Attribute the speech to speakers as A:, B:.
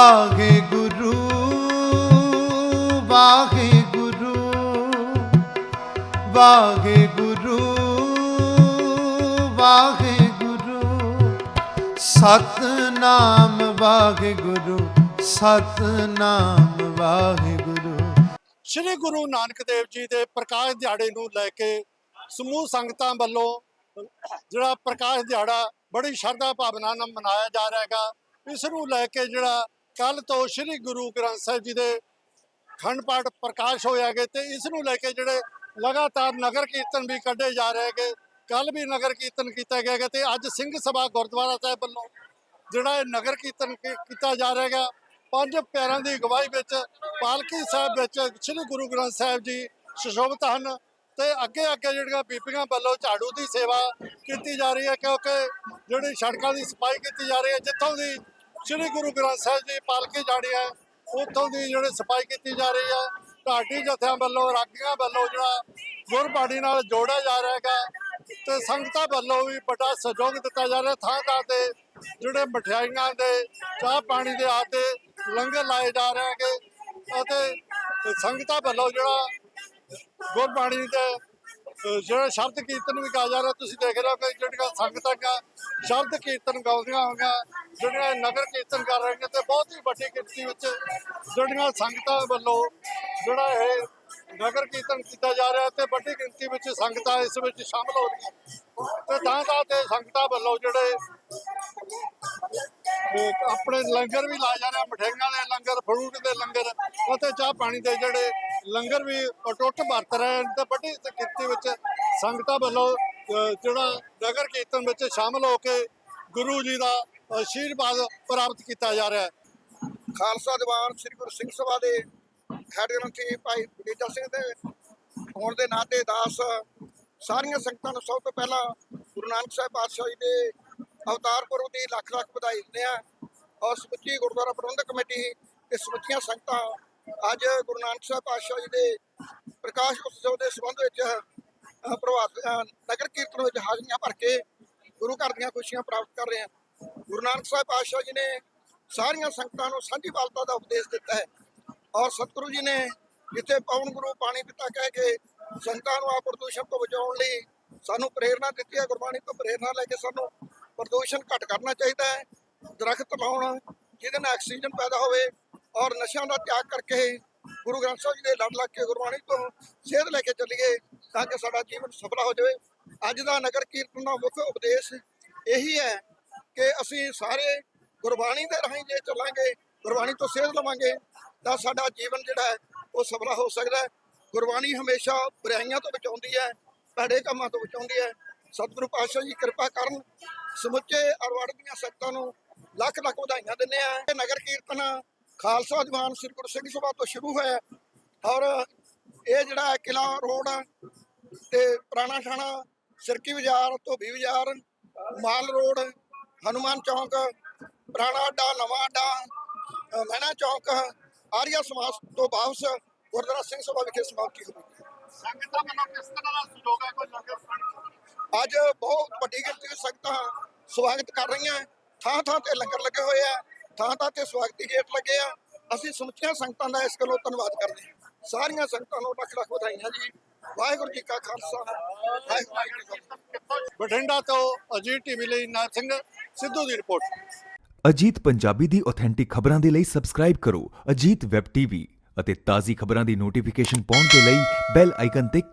A: ਵਾਹਿਗੁਰੂ ਵਾਹਿਗੁਰੂ ਵਾਹਿਗੁਰੂ ਵਾਹਿਗੁਰੂ ਸਤਨਾਮ ਵਾਹਿਗੁਰੂ ਸਤਨਾਮ ਵਾਹਿਗੁਰੂ
B: ਸ੍ਰੀ ਗੁਰੂ ਨਾਨਕ ਦੇਵ ਜੀ ਦੇ ਪ੍ਰਕਾਸ਼ ਦਿਹਾੜੇ ਨੂੰ ਲੈ ਕੇ ਸਮੂਹ ਸੰਗਤਾਂ ਵੱਲੋਂ ਜਿਹੜਾ ਪ੍ਰਕਾਸ਼ ਦਿਹਾੜਾ ਬੜੀ ਸ਼ਰਧਾ ਭਾਵਨਾ ਨਾਲ ਮਨਾਇਆ ਜਾ ਰਿਹਾ ਹੈਗਾ, ਇਸ ਨੂੰ ਲੈ ਕੇ ਜਿਹੜਾ ਕੱਲ ਤੋਂ ਸ੍ਰੀ ਗੁਰੂ ਗ੍ਰੰਥ ਸਾਹਿਬ ਜੀ ਦੇ ਖੰਡ ਪਾਠ ਪ੍ਰਕਾਸ਼ ਹੋਇਆ ਗਏ ਤੇ ਇਸ ਨੂੰ ਲੈ ਕੇ ਜਿਹੜੇ ਲਗਾਤਾਰ ਨਗਰ ਕੀਰਤਨ ਵੀ ਕੱਢੇ ਜਾ ਰਹੇ ਹੈਗੇ ਕੱਲ ਵੀ ਨਗਰ ਕੀਰਤਨ ਕੀਤਾ ਗਿਆ ਹੈਗਾ ਤੇ ਅੱਜ ਸਿੰਘ ਸਭਾ ਗੁਰਦੁਆਰਾ ਸਾਹਿਬ ਵੱਲੋਂ ਜਿਹੜਾ ਇਹ ਨਗਰ ਕੀਰਤਨ ਕੀ- ਕੀਤਾ ਜਾ ਰਿਹਾ ਹੈਗਾ। ਪੰਜ ਪਿਆਰਿਆਂ ਦੀ ਅਗਵਾਈ ਵਿੱਚ ਪਾਲਕੀ ਸਾਹਿਬ ਵਿੱਚ ਸ੍ਰੀ ਗੁਰੂ ਗ੍ਰੰਥ ਸਾਹਿਬ ਜੀ ਸੁਸ਼ੋਭਿਤ ਹਨ ਤੇ ਅੱਗੇ ਅੱਗੇ ਜਿਹੜੀਆਂ ਬੀਬੀਆਂ ਵੱਲੋਂ ਝਾੜੂ ਦੀ ਸੇਵਾ ਕੀਤੀ ਜਾ ਰਹੀ ਹੈ ਕਿਉਂਕਿ ਜਿਹੜੀ ਸੜਕਾਂ ਦੀ ਸਫ਼ਾਈ ਕੀਤੀ ਜਾ ਰਹੀ ਹੈ, ਜਿੱਥੋਂ ਦੀ ਸ੍ਰੀ ਗੁਰੂ ਗ੍ਰੰਥ ਸਾਹਿਬ ਜੀ ਪਾਲਕੀ ਜਾਣੀ ਹੈ, ਉੱਥੋਂ ਦੀ ਜਿਹੜੀ ਸਫ਼ਾਈ ਕੀਤੀ ਜਾ ਰਹੀ ਹੈ ਢਾਡੀ ਜਥਿਆਂ ਵੱਲੋਂ ਰਾਗੀਆਂ ਵੱਲੋਂ ਜਿਹੜਾ ਗੁਰਬਾਣੀ ਨਾਲ ਜੋੜਿਆ ਜਾ ਰਿਹਾ ਹੈਗਾ ਤੇ ਸੰਗਤਾਂ ਵੱਲੋਂ ਵੀ ਵੱਡਾ ਸਹਿਯੋਗ ਦਿੱਤਾ ਜਾ ਰਿਹਾ, ਥਾਂ ਥਾਂ ਤੇ ਜਿਹੜੇ ਮਠਿਆਈਆਂ ਦੇ, ਚਾਹ ਪਾਣੀ ਦੇ ਆਤੇ ਲੰਗਰ ਲਾਏ ਜਾ ਰਹੇ ਹੈਗੇ ਅਤੇ ਸੰਗਤਾਂ ਵੱਲੋਂ ਜਿਹੜਾ ਗੁਰਬਾਣੀ ਦੇ ਜਿਹੜਾ ਸ਼ਬਦ ਕੀਰਤਨ ਵੀ ਗਾਇਆ ਜਾ ਰਿਹਾ, ਤੁਸੀਂ ਦੇਖ ਰਹੇ ਹੋ ਕਿ ਜਿਹੜੀਆਂ ਸੰਗਤਾਂ ਗਾ ਸ਼ਬਦ ਕੀਰਤਨ ਗਾਉਂਦੀਆਂ ਹੋਈਆਂ, ਜਿਹੜੀਆਂ ਨਗਰ ਕੀਰਤਨ ਕਰ ਰਹੀਆਂ ਤੇ ਬਹੁਤ ਹੀ ਵੱਡੀ ਗਿਣਤੀ ਵਿੱਚ ਜਿਹੜੀਆਂ ਸੰਗਤਾਂ ਵੱਲੋਂ ਜਿਹੜਾ ਇਹ ਨਗਰ ਕੀਰਤਨ ਕੀਤਾ ਜਾ ਰਿਹਾ ਤੇ ਵੱਡੀ ਗਿਣਤੀ ਵਿੱਚ ਸੰਗਤਾਂ ਇਸ ਵਿੱਚ ਸ਼ਾਮਲ ਹੋ ਰਹੀਆਂ। ਤੇ ਤਾਂ ਤਾਂ ਤੇ ਸੰਗਤਾਂ ਵੱਲੋਂ ਜਿਹੜੇ ਆਪਣੇ ਲੰਗਰ ਵੀ ਲਾਏ ਜਾ ਰਹੇ ਮਠਿਆਈਆਂ ਦੇ ਲੰਗਰ, ਫਰੂਟ ਦੇ ਲੰਗਰ ਅਤੇ ਚਾਹ ਪਾਣੀ ਦੇ ਜਿਹੜੇ ਲੰਗਰ ਵੀ ਟੁੱਟ ਵਰਤ ਰਹੇ ਹਨ ਤੇ ਵੱਡੀ ਗਿਣਤੀ ਵਿੱਚ ਸੰਗਤਾਂ ਵੱਲੋਂ ਜਿਹੜਾ ਨਗਰ ਕੀਰਤਨ ਵਿੱਚ ਸ਼ਾਮਲ ਹੋ ਕੇ ਗੁਰੂ ਜੀ ਦਾ ਆਸ਼ੀਰਵਾਦ ਪ੍ਰਾਪਤ ਕੀਤਾ ਜਾ ਰਿਹਾ ਹੈ।
C: ਖਾਲਸਾ ਦੀਵਾਨ ਸ੍ਰੀ ਗੁਰੂ ਸਿੰਘ ਸਭਾ ਦੇ ਹੈਡ ਗ੍ਰੰਥੀ ਭਾਈ ਬੀਜਾ ਸਿੰਘ ਦੇ ਹੋਣ ਦੇ ਨਾਤੇ ਦਾਸ ਸਾਰੀਆਂ ਸੰਗਤਾਂ ਨੂੰ ਸਭ ਤੋਂ ਪਹਿਲਾਂ ਗੁਰੂ ਨਾਨਕ ਸਾਹਿਬ ਪਾਤਸ਼ਾਹ ਜੀ ਦੇ ਅਵਤਾਰ ਪੁਰਬ ਦੀ ਲੱਖ ਲੱਖ ਵਧਾਈ ਦਿੰਦੇ ਆ ਔਰ ਸਮੁੱਚੀ ਗੁਰਦੁਆਰਾ ਪ੍ਰਬੰਧਕ ਕਮੇਟੀ ਤੇ ਸਮੁੱਚੀਆਂ ਸੰਗਤਾਂ ਅੱਜ ਗੁਰੂ ਨਾਨਕ ਸਾਹਿਬ ਪਾਤਸ਼ਾਹ ਜੀ ਦੇ ਪ੍ਰਕਾਸ਼ ਉਤਸਵ ਦੇ ਸੰਬੰਧ ਵਿੱਚ ਅ, ਪ੍ਰਭਾਤ ਨਗਰ ਕੀਰਤਨ ਵਿੱਚ ਹਾਜ਼ਰੀਆਂ ਭਰ ਕੇ ਗੁਰੂ ਘਰ ਦੀਆਂ ਖੁਸ਼ੀਆਂ ਪ੍ਰਾਪਤ ਕਰ ਰਹੇ ਹਾਂ। ਗੁਰੂ ਨਾਨਕ ਸਾਹਿਬ ਪਾਤਸ਼ਾਹ ਜੀ ਨੇ ਸਾਰੀਆਂ ਸੰਗਤਾਂ ਨੂੰ ਸਾਂਝੀ ਵਾਲਤਾ ਦਾ ਉਪਦੇਸ਼ ਦਿੱਤਾ ਹੈ ਔਰ ਸਤਿਗੁਰੂ ਜੀ ਨੇ ਜਿੱਥੇ ਪਵਨ ਗੁਰੂ ਪਾਣੀ ਪਿਤਾ ਕਹਿ ਕੇ ਸੰਗਤਾਂ ਨੂੰ ਆ ਪ੍ਰਦੂਸ਼ਣ ਤੋਂ ਬਚਾਉਣ ਲਈ ਸਾਨੂੰ ਪ੍ਰੇਰਣਾ ਦਿੱਤੀ ਹੈ ਗੁਰਬਾਣੀ ਤੋਂ ਪ੍ਰੇਰਣਾ ਲੈ ਕੇ ਸਾਨੂੰ ਪ੍ਰਦੂਸ਼ਣ ਘੱਟ ਕਰਨਾ ਚਾਹੀਦਾ ਹੈ ਦਰਖਤ ਲਾਉਣ ਜਿਹਦੇ ਨਾਲ ਆਕਸੀਜਨ ਪੈਦਾ ਹੋਵੇ ਔਰ ਨਸ਼ਿਆਂ ਦਾ ਤਿਆਗ ਕਰਕੇ ਗੁਰੂ ਗ੍ਰੰਥ ਸਾਹਿਬ ਜੀ ਦੇ ਲੜ ਲੱਗ ਕੇ ਗੁਰਬਾਣੀ ਤੋਂ ਸੇਧ ਲੈ ਕੇ ਚੱਲੀਏ ਤਾਂ ਕਿ ਸਾਡਾ ਜੀਵਨ ਸਫਲਾ ਹੋ ਜਾਵੇ। ਅੱਜ ਦਾ ਨਗਰ ਕੀਰਤਨ ਦਾ ਮੁੱਖ ਉਪਦੇਸ਼ ਇਹੀ ਹੈ ਕਿ ਅਸੀਂ ਸਾਰੇ ਗੁਰਬਾਣੀ ਦੇ ਰਾਹੀਂ ਜੇ ਚੱਲਾਂਗੇ, ਗੁਰਬਾਣੀ ਤੋਂ ਸੇਧ ਲਵਾਂਗੇ, ਤਾਂ ਸਾਡਾ ਜੀਵਨ ਜਿਹੜਾ ਹੈ ਉਹ ਸਫਲਾ ਹੋ ਸਕਦਾ ਗੁਰਬਾਣੀ ਹਮੇਸ਼ਾ ਬੁਰਾਈਆਂ ਤੋਂ ਬਚਾਉਂਦੀ ਹੈ, ਭੈੜੇ ਕੰਮਾਂ ਤੋਂ ਬਚਾਉਂਦੀ ਹੈ। ਸਤਿਗੁਰੂ ਪਾਤਸ਼ਾਹ ਜੀ ਕਿਰਪਾ ਕਰਨ ਸਮੁੱਚੇ ਅਰਵਾੜ ਦੀਆਂ ਸੰਗਤਾਂ ਨੂੰ ਲੱਖ ਲੱਖ ਵਧਾਈਆਂ ਦਿੰਦੇ ਆ ਇਹ ਨਗਰ ਕੀਰਤਨ ਖਾਲਸਾ ਦੀਵਾਨ ਸ੍ਰੀ ਗੁਰੂ ਸਿੰਘ ਸਭਾ ਤੋਂ ਸ਼ੁਰੂ ਹੋਇਆ ਔਰ ਇਹ ਜਿਹੜਾ ਕਿਲਾ ਰੋਡ ਤੇ ਪੁਰਾਣਾ ਥਾਣਾ ਸਿਰਕੀ ਬਾਜ਼ਾਰ ਧੋਬੀ ਬਾਜ਼ਾਰ ਮਾਲ ਰੋਡ ਹਨੂਮਾਨ ਚੌਂਕ ਪੁਰਾਣਾ ਅੱਡਾ ਨਵਾਂ ਅੱਡਾ ਮਹਿਣਾ ਚੌਂਕ ਆਰੀਆ ਸਮਾਜ ਤੋਂ ਵਾਪਸ ਗੁਰਦੁਆਰਾ ਸਿੰਘ ਸਭਾ ਵਿਖੇ ਸਮਾਪਤੀ ਹੋਵੇਗੀ
B: ਸੰਗਤਾਂ ਵੱਲੋਂ ਕਿਸ ਤਰ੍ਹਾਂ ਦਾ ਸਹਿਯੋਗ ਹੈ? ਕੋਈ ਲੰਗਰ
C: ਅੱਜ ਬਹੁਤ ਵੱਡੀ ਗਿਣਤੀ ਵਿੱਚ ਸੰਗਤਾਂ ਸਵਾਗਤ ਕਰ ਰਹੀਆਂ। ਥਾਂ ਥਾਂ ਤੇ ਲੰਗਰ ਲੱਗੇ ਹੋਏ ਆ। ਥਾਂ ਥਾਂ ਤੇ ਸਵਾਗਤੀ ਗੇਟ ਲੱਗੇ ਆ। ਅਸੀਂ ਸਮੁੱਚੀਆਂ ਸੰਗਤਾਂ ਦਾ ਇਸ ਗੱਲੋਂ ਧੰਨਵਾਦ ਕਰਦੇ ਹਾਂ। ਸਾਰੀਆਂ ਸੰਗਤਾਂ ਨੂੰ ਲੱਖ ਲੱਖ ਵਧਾਈਆਂ ਜੀ। ਵਾਹਿਗੁਰੂ ਜੀ ਕਾ ਖਾਲਸਾ। ਵਾਹਿਗੁਰੂ ਜੀ ਕੀ ਫਤਿਹ
B: ਬਠਿੰਡਾ ਤੋਂ ਅਜੀਤ ਟੀਵੀ ਲਈ ਨਾਥ ਸਿੰਘ ਸਿੱਧੂ ਦੀ ਰਿਪੋਰਟ।
D: ਅਜੀਤ ਪੰਜਾਬੀ ਦੀ ਆਥੈਂਟਿਕ ਖਬਰਾਂ ਦੇ ਲਈ ਸਬਸਕ੍ਰਾਈਬ ਕਰੋ ਅਜੀਤ ਵੈਬ ਟੀਵੀ ਅਤੇ ਤਾਜ਼ੀ ਖਬਰਾਂ ਦੀ ਨੋਟੀਫਿਕੇਸ਼ਨ ਪਾਉਣ ਦੇ ਲਈ ਬੈਲ ਆਈਕਨ ਤੇ